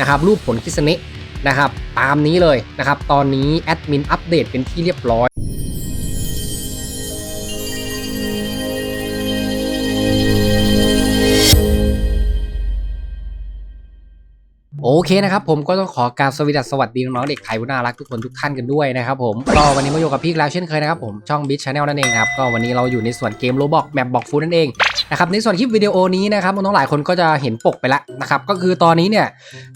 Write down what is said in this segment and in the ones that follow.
นะครับรูปผลคิสเนะนะครับตามนี้เลยนะครับตอนนี้แอดมินอัปเดตเป็นที่เรียบร้อย เคนะครับผมก็ต้องขอการสวัสดีสวัสดีน้องๆเด็กไทยผู้น่ารักทุกคนทุกท่านกันด้วยนะครับผมก็วันนี้มาอยู่กับพี่อีกแล้วเช่นเคยนะครับผมช่องบิ๊ชชาแนลนั่นเองครับก็วันนี้เราอยู่ในส่วนเกมโรบอกแมปบอกฟูนั่นเองนะครับในส่วนคลิปวิดีโอนี้นะครับน้องๆหลายคนก็จะเห็นปกไปแล้วนะครับก็คือตอนนี้เนี่ย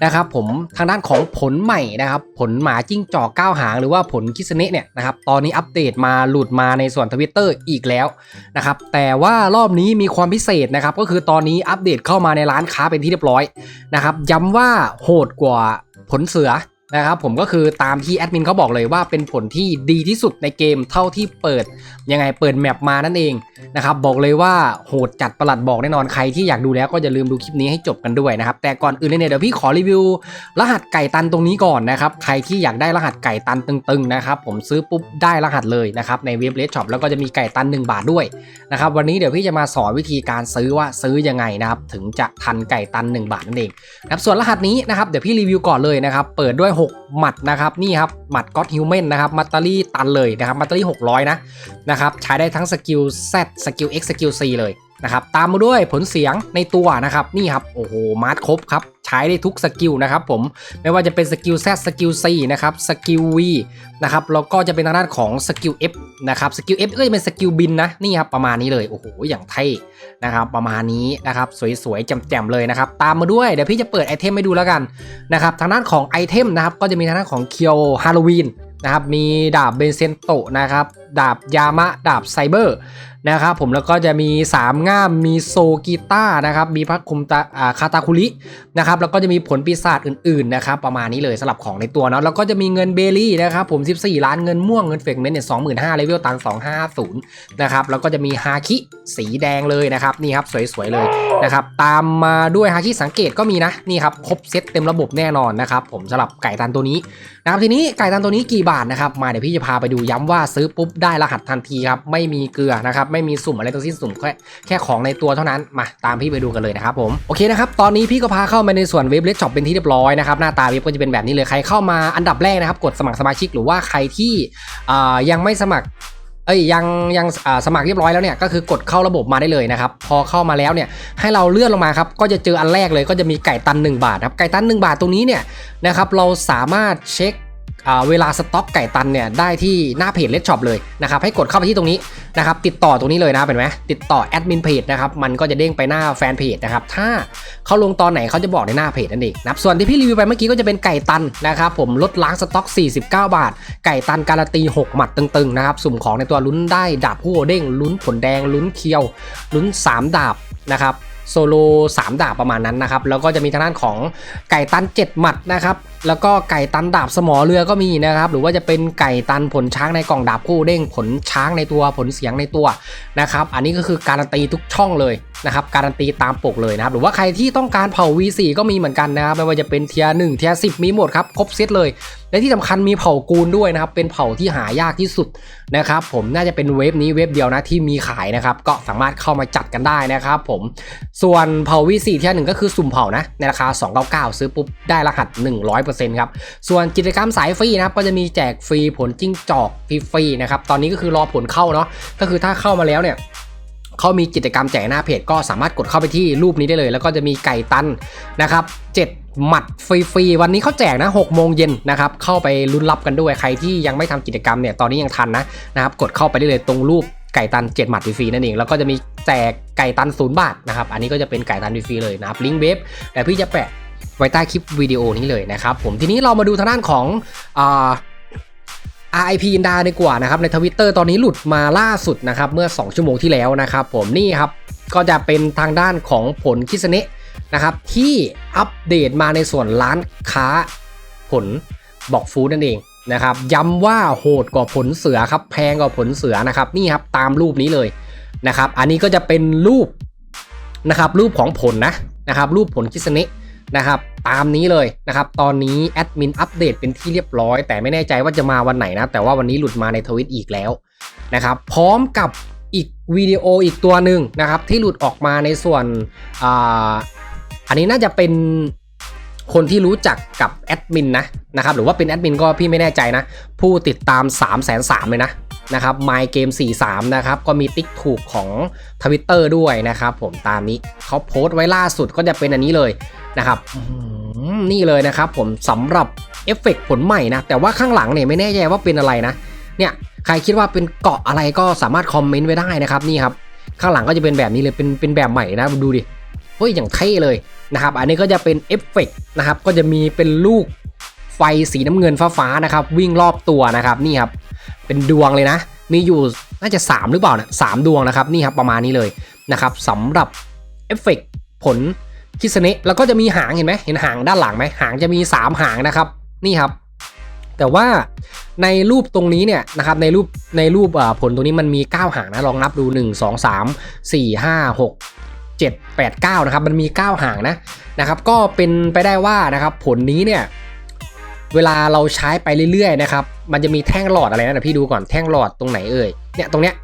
นะครับผมทางด้านของผลใหม่นะครับผลหมาจิ้งจอกก้าวหางหรือว่าผลคิสเนะเนี่ยนะครับตอนนี้อัปเดตมาหลุดมาในส่วนทวิตเตอร์อีกแล้วนะครับแต่ว่ารอบนี้มีความพิเศษนะครับก็คือตอนนี้อัปเดตเข้ามาในร้านค้าเป็นที่เรียบร้อยนะครับย้ำว่าหดกว่าผลเสือ นะครับผมก็คือตามที่แอดมินเขาบอกเลยว่าเป็นผลที่ดีที่สุดในเกมเท่าที่เปิดยังไงเปิดแมปมานั่นเองนะครับบอกเลยว่าโหดจัดประหลัดบอกแน่นอนใครที่อยากดูแล้วก็อย่าลืมดูคลิปนี้ให้จบกันด้วยนะครับแต่ก่อนอื่นเลยเนี่ยเดี๋ยวพี่ขอรีวิว รหัสไก่ตันตรงนี้ก่อนนะครับใครที่อยากได้รหัสไก่ตันตึงๆนะครับผมซื้อปุ๊บได้รหัสเลยนะครับในเว็บเลสช็อปแล้วก็จะมีไก่ตัน 1 บาทด้วยนะครับวันนี้เดี๋ยวพี่จะมาสอนวิธีการซื้อว่าซื้อยังไงนะครับถึงจะทันไก่ตัน 1 บาทนั่นเองนะครับส่วนรหัสนี้นะครับเดี๋ยวพี่รีวิวก่อนเลยนะครับเปิดด้วย6 หมัดนะครับนี่ครับหมัดก็อตฮิวแมนนะครับมัตเตอรี่ตันเลยนะครับมัตเตอรี่600 นะนะครับใช้ได้ทั้งสกิล Z สกิล X สกิล C เลยนะครับตามมาด้วยผลเสียงในตัวนะครับนี่ครับโอ้โหมาร์ทครบครับ ใช้ได้ทุกสกิลนะครับผมไม่ว่าจะเป็นสกิล Z สกิล C นะครับสกิล V นะครับแล้วก็จะเป็นทางด้านของสกิล F นะครับสกิล F ก็จะเป็นสกิลบินนะนี่ครับประมาณนี้เลยโอ้โหอย่างเท่นะครับประมาณนี้นะครับสวยๆแจ่มๆเลยนะครับตามมาด้วยเดี๋ยวพี่จะเปิดไอเทมให้ดูแล้วกันนะครับทางด้านของไอเทมนะครับก็จะมีทางด้านของเคียวฮาโลวีนนะครับมีดาบเบนเซนโตะนะครับ ดาบยามะ ดาบไซเบอร์นะครับผมแล้วก็จะมี 3 ง่ามมีโซกีต้านะครับมีพักคุมตาคาตาคุรินะครับแล้วก็จะมีผลปีศาจอื่นๆนะครับประมาณนี้เลยสำหรับของในตัวเนาะแล้วก็จะมีเงินเบลลี่นะครับผม 14 ล้านเงินม่วงเงินเฟกเมนต์เนี่ยสองหมื่นห้าเลเวลตัง250นย์นะครับแล้วก็จะมีฮาคิสีแดงเลยนะครับนี่ครับสวยๆเลยนะครับตามมาด้วยฮาคิสังเกตก็มีนะนี่ครับครบเซตเต็มระบบแน่นอนนะครับผมสำหรับไก่ตันตัวนี้นะครับทีนี้ไก่ตันตัวนี้กี่บาทนะครับมาเดี๋ยวพี่จะพาไปดูย้ำว่าซื้อปุ๊บได้รหัสทันทีครับ ไม่มีเกลือนะครับ ไม่มีสุ่มอะไรทั้งสิ้นสุ่มแค่แค่ของในตัวเท่านั้น มาตามพี่ไปดูกันเลยนะครับผม โอเคนะครับ ตอนนี้พี่ก็พาเข้ามาในส่วนเว็บเลสช็อปเป็นที่เรียบร้อยนะครับ หน้าตาเว็บก็จะเป็นแบบนี้เลย ใครเข้ามาอันดับแรกนะครับ กดสมัครสมาชิกหรือว่าใครที่ยังไม่สมัครเอ้ยยังยังสมัครเรียบร้อยแล้วเนี่ยก็คือกดเข้าระบบมาได้เลยนะครับพอเข้ามาแล้วเนี่ยให้เราเลื่อนลงมาครับก็จะเจออันแรกเลยก็จะมีไก่ตัน 1 บาทครับไก่ตัน 1 บาทตรงนี้เนี่ยนะครับเราสามารถเช็ค เวลาสต็อกไก่ตันเนี่ยได้ที่หน้าเพจเลดช็อปเลยนะครับให้กดเข้าไปที่ตรงนี้นะครับติดต่อตรงนี้เลยนะเป็นไหมติดต่อแอดมินเพจนะครับมันก็จะเด้งไปหน้าแฟนเพจนะครับถ้าเขาลงตอนไหนเขาจะบอกในหน้าเพจนั่นเองนะส่วนที่พี่รีวิวไปเมื่อกี้ก็จะเป็นไก่ตันนะครับผมลดล้างสต็อก 49 บาท ไก่ตันการันตี 6 หมัดตึงๆนะครับสุ่มของในตัวลุ้นได้ดาบผู้เด้งลุ้นผลแดงลุ้นเคียวลุ้น 3 ดาบนะครับโซโล3ดาบประมาณนั้นนะครับแล้วก็จะมีทางด้านของไก่ตัน 7 หมัดนะครับ แล้วก็ไก่ตันดาบสมอเรือก็มีนะครับ หรือว่าจะเป็นไก่ตันผลช้างในกล่องดาบคู่เด้งผลช้างในตัวผลเสียงในตัวนะครับ อันนี้ก็คือการันตีทุกช่องเลยนะครับ การันตีตามปกเลยนะครับ หรือว่าใครที่ต้องการเผ่า V4 ก็มีเหมือนกันนะครับ ไม่ว่าจะเป็นเทียร์1เทียร์10มีหมดครับ ครบเซตเลย และที่สำคัญมีเผ่ากูลด้วยนะครับ เป็นเผ่าที่หายากที่สุดนะครับ ผมน่าจะเป็นเว็บนี้เว็บเดียวนะที่มีขายนะครับ ก็สามารถเข้ามาจัดกันได้นะครับ ผม ส่วนเผ่า V4 เทียร์หนึ่งก็คือสุ่มเผ่านะ ในราคา 299 ซื้อปุ๊บได้รหัส 100%ครับส่วนกิจกรรมสายฟรีนะครับก็จะมีแจกฟรีผลจิ้งจอกฟรีๆนะครับตอนนี้ก็คือรอผลเข้าเนาะก็คือถ้าเข้ามาแล้วเนี่ยเขามีกิจกรรมแจกหน้าเพจก็สามารถกดเข้าไปที่รูปนี้ได้เลย แล้วก็จะมีไก่ตันนะครับ7หมัดฟรีๆวันนี้เขาแจกนะ6โมงเย็นนะครับเข้าไปลุ้นรับกันด้วยใครที่ยังไม่ทำกิจกรรมเนี่ยตอนนี้ยังทันนะนะครับกดเข้าไปได้เลยตรงรูปไก่ตัน 7 หมัดฟรีๆนั่นเองแล้วก็จะมีแจกไก่ตันศูนย์บาทนะครับอันนี้ก็จะเป็นไก่ตันฟรีๆเลยนะครับลิงก์เว็บแต่พี่จะแปะ ไว้ใต้คลิปวิดีโอนี้เลยนะครับผมทีนี้เรามาดูทางด้านของอ RIP อินดาดีกว่านะครับในทวิตเตอร์ตอนนี้หลุดมาล่าสุดนะครับเมื่อ 2 ชั่วโมงที่แล้วนะครับผมนี่ครับก็จะเป็นทางด้านของผลคิสเนะนะครับที่อัปเดตมาในส่วนร้านค้าผลบอกฟูดนั่นเองนะครับย้ำว่าโหดกว่าผลเสือครับแพงกว่าผลเสือนะครับนี่ครับตามรูปนี้เลยนะครับอันนี้ก็จะเป็นรูปนะครับรูปของผลนะนะครับรูปผลคิสเนะ นะครับตามนี้เลยนะครับตอนนี้แอดมินอัปเดตเป็นที่เรียบร้อย แต่ไม่แน่ใจว่าจะมาวันไหนนะ แต่ว่าวันนี้หลุดมาในทวิตอีกแล้วนะครับพร้อมกับอีกวิดีโออีกตัวหนึ่งนะครับที่หลุดออกมาในส่วนออันนี้น่าจะเป็นคนที่รู้จักกับแอดมินนะนะครับหรือว่าเป็นแอดมินก็พี่ไม่แน่ใจนะ ผู้ติดตาม 3 3 0 0 0เลยนะ นะครับ My Game 43 นะครับ ก็มีติ๊กถูกของ Twitter ด้วยนะครับผมตามนี้เขาโพสต์ไว้ล่าสุดก็จะเป็นอันนี้เลยนะครับนี่เลยนะครับผมสำหรับเอฟเฟกต์ผลใหม่นะ แต่ว่าข้างหลังเนี่ยไม่แน่ใจว่าเป็นอะไรนะ เนี่ยใครคิดว่าเป็นเกาะอะไรก็สามารถคอมเมนต์ไว้ได้นะครับนี่ครับข้างหลังก็จะเป็นแบบนี้เลยเป็นเป็นแบบใหม่นะดูดิเฮ้ยอย่างเท่เลยนะครับ อันนี้ก็จะเป็นเอฟเฟกต์นะครับก็จะมีเป็นลูก ฟสีน้ำเงินฟ้าๆนะครับ วิ่งรอบตัวนะครับนี่ครับเป็นดวงเลยนะ มีอยู่น่าจะ 3 หรือเปล่านะสามดวงนะครับนี่ครับประมาณนี้เลยนะครับสำหรับเอฟเฟกต์ผลคิสเนะแล้วก็จะมีหางเห็นไหมเห็นหางด้านหลังไหมหางจะมี 3 หางนะครับนี่ครับ แต่ว่าในรูปตรงนี้เนี่ยนะครับในรูปในรูปผลตรงนี้มันมี 9 หางนะลองนับดู 1 2 3 4 5 6 7 8 9นะครับมันมี 9 หางนะนะครับก็เป็นไปได้ว่านะครับผลนี้เนี่ย เวลาเราใช้ไปเรื่อยๆนะครับ มันจะมีแท่งหลอดอะไรนะเดี๋ยวพี่ดูก่อนแท่งหลอดตรงไหนเอ่ย เนี่ยตรงเนี้ย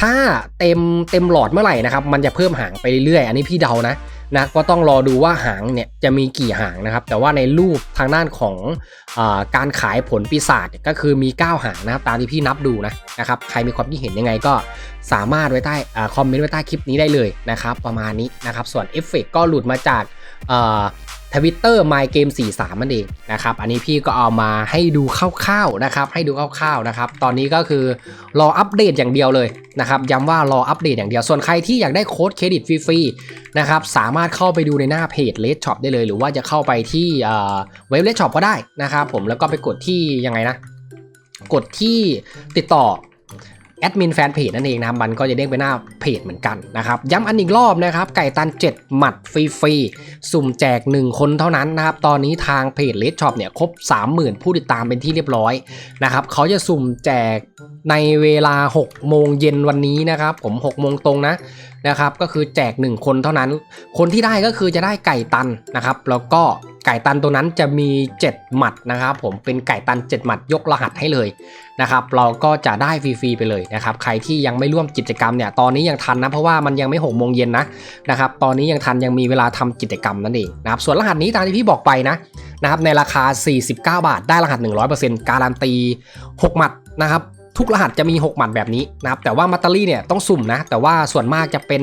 ถ้าเต็มเต็มหลอดเมื่อไหร่นะครับ มันจะเพิ่มหางไปเรื่อยๆ อันนี้พี่เดานะนะก็ต้องรอดูว่าหางเนี่ยจะมีกี่หางนะครับ แต่ว่าในรูปทางด้านของอาการขายผลปีศาจก็คือมี 9 หางนะครับตามที่พี่นับดูนะนะครับ ใครมีความคิดเห็นยังไงก็สามารถไว้ใต้คอมเมนต์ไว้ใต้คลิปนี้ได้เลยนะครับ ประมาณนี้นะครับ ส่วนเอฟเฟกก็หลุดมาจาก ทวิตเตอร์ My Game 43นั่นเองนะครับอันนี้พี่ก็เอามาให้ดูคร่าวๆนะครับให้ดูคร่าวๆนะครับตอนนี้ก็คือรออัปเดตอย่างเดียวเลยนะครับย้ำว่ารออัปเดตอย่างเดียวส่วนใครที่อยากได้โค้ดเครดิตฟรีๆนะครับสามารถเข้าไปดูในหน้าเพจ Red Shop ได้เลย หรือว่าจะเข้าไปที่เอ่อเว็บ Red Shop ก็ได้นะครับผมแล้วก็ไปกดที่ยังไงนะกดที่ติดต่อ แอดมินแฟนเพจนั่นเองนะครับมันก็จะเด้งไปหน้าเพจเหมือนกันนะครับย้ำอันอีกรอบนะครับไก่ตัน 7 หมัดฟรีๆสุ่มแจก 1 คนเท่านั้นนะครับตอนนี้ทางเพจ Red Shop เนี่ยครบ 30,000 ผู้ติดตามเป็นที่เรียบร้อยนะครับเขาจะสุ่มแจกในเวลา 6 โมงเย็นวันนี้นะครับผม 6 โมงตรงนะนะครับก็คือแจก 1 คนเท่านั้น คนที่ได้ก็คือจะได้ไก่ตันนะครับแล้วก็ ไก่ตันตัวนั้นจะมี 7 หมัดนะครับผมเป็นไก่ตัน 7 หมัดยกรหัสให้เลยนะครับเราก็จะได้ฟรีๆไปเลยนะครับใครที่ยังไม่ร่วมกิจกรรมเนี่ยตอนนี้ยังทันนะเพราะว่ามันยังไม่6โมงเย็นนะนะครับตอนนี้ยังทันยังมีเวลาทำกิจกรรมนั่นเองนะครับส่วนรหัสนี้ตามที่พี่บอกไปนะนะครับในราคา 49 บาท ได้รหัส 100%การันตี 6 หมัดนะครับทุกรหัสจะมี 6 หมัดแบบนี้นะครับแต่ว่ามัตเตอรี่เนี่ยต้องสุ่มนะแต่ว่าส่วนมากจะเป็น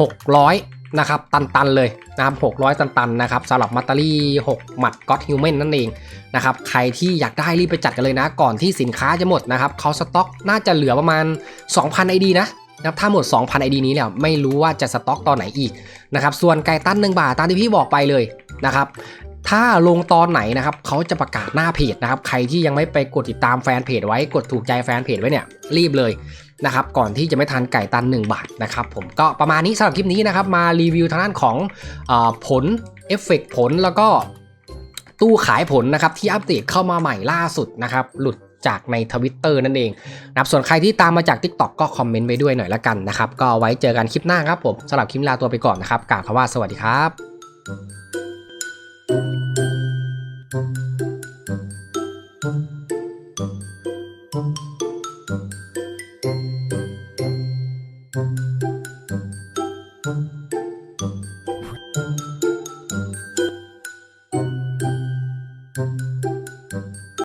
600 นะครับตันๆเลยนะครับ600 ตันๆนะครับสำหรับมัตเตอรี่ 6 หมัดก็ d ฮิวแมนนั่นเองนะครับใครที่อยากได้รีบไปจัดกันเลยนะ ก่อนที่สินค้าจะหมดนะครับเขาสต็อกน่าจะเหลือประมาณ 2,000 ID นะนะครับถ้าหมด 2,000 ID นี้แล้วไม่รู้ว่าจะสต็อกตอนไหนอีกนะครับส่วนไก่ตั้น1บาทตามที่พี่บอกไปเลยนะครับถ้าลงตอนไหนนะครับเขาจะประกาศหน้าเพจนะครับใครที่ยังไม่ไปกดติดตามแฟนเพจไว้กดถูกใจแฟนเพจไว้เนี่ยรีบเลย นะครับก่อนที่จะไม่ทันไก่ตัน 1 บาทนะครับผมก็ประมาณนี้สำหรับคลิปนี้นะครับมารีวิวทางด้านของอผลเอฟเฟกผลแล้วก็ตู้ขายผลนะครับที่อัปเดตเข้ามาใหม่ล่าสุดนะครับหลุดจากในทวิตเตอร์นั่นเองนะครับส่วนใครที่ตามมาจาก TikTok ก็คอมเมนต์ไปด้วยหน่อยละกันนะครับก็ไว้เจอกันคลิปหน้าครับผมสำหรับคลิปลาตัวไปก่อนนะครับกล่าวคำว่าสวัสดีครับ